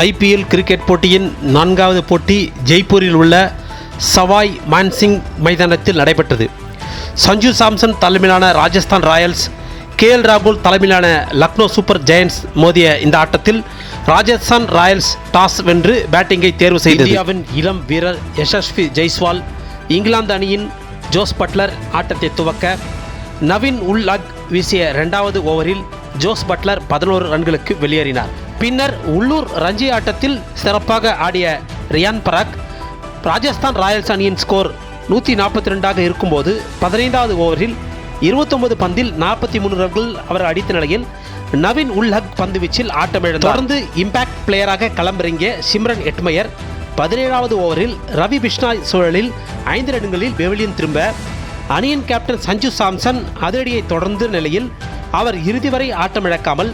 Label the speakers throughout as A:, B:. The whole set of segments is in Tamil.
A: ஐபிஎல் கிரிக்கெட் போட்டியின் நான்காவது போட்டி ஜெய்ப்பூரில் உள்ள சவாய் மான்சிங் மைதானத்தில் நடைபெற்றது. சஞ்சு சாம்சன் தலைமையிலான ராஜஸ்தான் ராயல்ஸ் கே எல் ராகுல் தலைமையிலான லக்னோ சூப்பர் ஜெயண்ட்ஸ் மோதிய இந்த ஆட்டத்தில் ராஜஸ்தான் ராயல்ஸ் டாஸ் வென்று பேட்டிங்கை தேர்வு செய்தது. இந்தியாவின் இளம் வீரர் யசஸ்வி ஜெய்ஸ்வால் இங்கிலாந்து அணியின் ஜோஸ் பட்லர் ஆட்டத்தை துவக்க நவீன் உல் அக் வீசிய இரண்டாவது ஓவரில் ஜோஸ் பட்லர் பதினோரு ரன்களுக்கு வெளியேறினார். பின்னர் உள்ளூர் ரஞ்சி ஆட்டத்தில் சிறப்பாக ஆடிய ரியான் பராக் ராஜஸ்தான் ராயல்ஸ் அணியின் ஸ்கோர் நூற்றி நாற்பத்தி ரெண்டாக இருக்கும்போது பதினைந்தாவது ஓவரில் இருபத்தொன்பது பந்தில் நாற்பத்தி மூணு ரன்கள் அவர் அடித்த நிலையில் நவீன் உல் ஹக் பந்து வீச்சில் ஆட்டமிழந்தார். தொடர்ந்து இம்பாக்ட் பிளேயராக களமிறங்கிய சிம்ரன் எட்மையர் பதினேழாவது ஓவரில் ரவி பிஷ்னாய் சூழலில் ஐந்து ரன்களில் பெவிலியன் திரும்ப அணியின் கேப்டன் சஞ்சு சாம்சன் அதிரடியை தொடர்ந்த நிலையில் அவர் இறுதி வரை ஆட்டமிழக்காமல்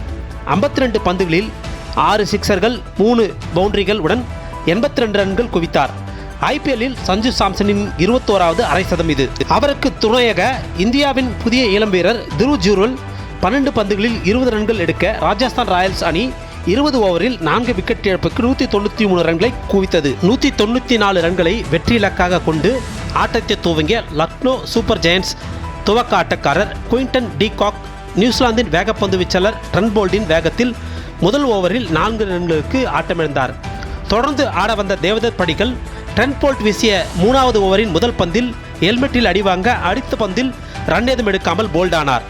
A: ஐம்பத்தி ரெண்டு பந்துகளில் ஆறு சிக்சர்கள் மூணு பவுண்டரிகள் உடன் எண்பத்தி ரெண்டு ரன்கள் குவித்தார். ஐபிஎல்லில் சஞ்சு சாம்சனின் இருபத்தோராவது அரை சதம் இது. அவருக்கு துணையாக இந்தியாவின் புதிய இளம் வீரர் துருவ் ஜூரல் பன்னெண்டு பந்துகளில் இருபது ரன்கள் எடுக்க ராஜஸ்தான் ராயல்ஸ் அணி இருபது ஓவரில் நான்கு விக்கெட் இழப்புக்கு நூற்றி தொண்ணூற்றி மூணு ரன்களை குவித்தது. நூற்றி தொண்ணூற்றி நாலு ரன்களை வெற்றி இலக்காக கொண்டு ஆட்டத்தை துவங்கிய லக்னோ சூப்பர் ஜெயண்ட்ஸ் துவக்க ஆட்டக்காரர் குயின்டன் டி காக் நியூசிலாந்தின் வேகப்பந்து வீச்சாளர் ரன்போல்டின் வேகத்தில் முதல் ஓவரில் நான்கு ரன்களுக்கு ஆட்டமிழந்தார். தொடர்ந்து ஆட வந்த தேவதத் படிக்கல் ட்ரெண்ட் போல்ட் வீசிய மூணாவது ஓவரின் முதல் பந்தில் ஹெல்மெட்டில் அடிவாங்க அடுத்த பந்தில் ரன் ஏதும் எடுக்காமல் போல்டானார்.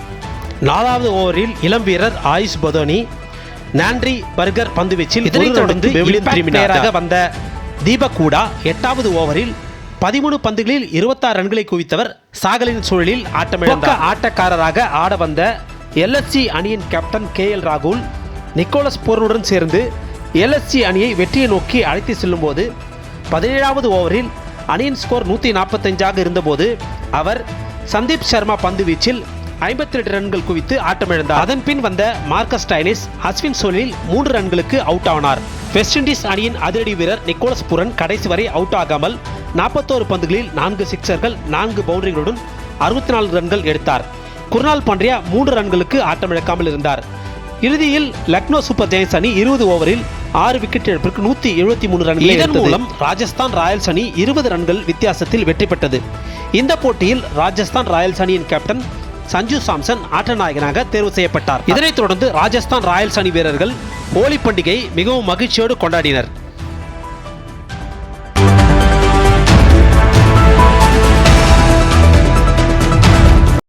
A: நாலாவது ஓவரில் இளம் வீரர் ஆயுஷ் பதோனி நான்ட்ரி பர்கர் பந்து வீச்சில் இதனைத் தொடர்ந்து பிளேயராக வந்த தீபக் கூடா எட்டாவது ஓவரில் பதிமூணு பந்துகளில் இருபத்தாறு ரன்களை குவித்தவர் சாகலின் சூழலில் ஆட்டமிழந்தார். ஆட்டக்காரராக ஆட வந்த எல்எஸ்சி அணியின் கேப்டன் கே எல் ராகுல் நிக்கோலஸ் போருடன் சேர்ந்து எல்எஸ்சி அணியை வெற்றியை நோக்கி அழைத்து செல்லும்போது பதினேழாவது ஓவரில் அணியின் ஸ்கோர் நூற்றி நாற்பத்தஞ்சாக இருந்தபோது அவர் சந்தீப் சர்மா பந்து வீச்சில் ஐம்பத்தி ரெண்டு ரன்கள் குவித்து ஆட்டமிழந்தார். அதன் பின் வந்த மார்க்கஸ் டைனிஸ் அஸ்வின் சோலில் மூன்று ரன்களுக்கு அவுட் ஆனார். வெஸ்ட் இண்டீஸ் அணியின் அதிரடி வீரர் நிக்கோலஸ் புரன் கடைசி வரை அவுட் ஆகாமல் நாற்பத்தோரு பந்துகளில் நான்கு சிக்சர்கள் நான்கு பவுண்டரிகளுடன் அறுபத்தி நாலு ரன்கள் எடுத்தார். குர்னால் பாண்டியா மூன்று ரன்களுக்கு ஆட்டமிழக்காமல் இருந்தார். இறுதியில் லக்னோ சூப்பர் ஜெயின்ஸ் அணி இருபது ஓவரில் ஆறு விக்கெட் இழப்பிற்கு நூற்றி எழுபத்தி மூணு ரன்கள் இதன் மூலம் ராஜஸ்தான் ராயல்ஸ் அணி இருபது ரன்கள் வித்தியாசத்தில் வெற்றி பெற்றது. இந்த போட்டியில் ராஜஸ்தான் ராயல்ஸ் அணியின் கேப்டன் சஞ்சு சாம்சன் ஆட்ட நாயகனாக தேர்வு செய்யப்பட்டார். இதனைத் தொடர்ந்து ராஜஸ்தான் ராயல்ஸ் அணி வீரர்கள் ஹோலி பண்டிகை மிகவும் மகிழ்ச்சியோடு கொண்டாடினர்.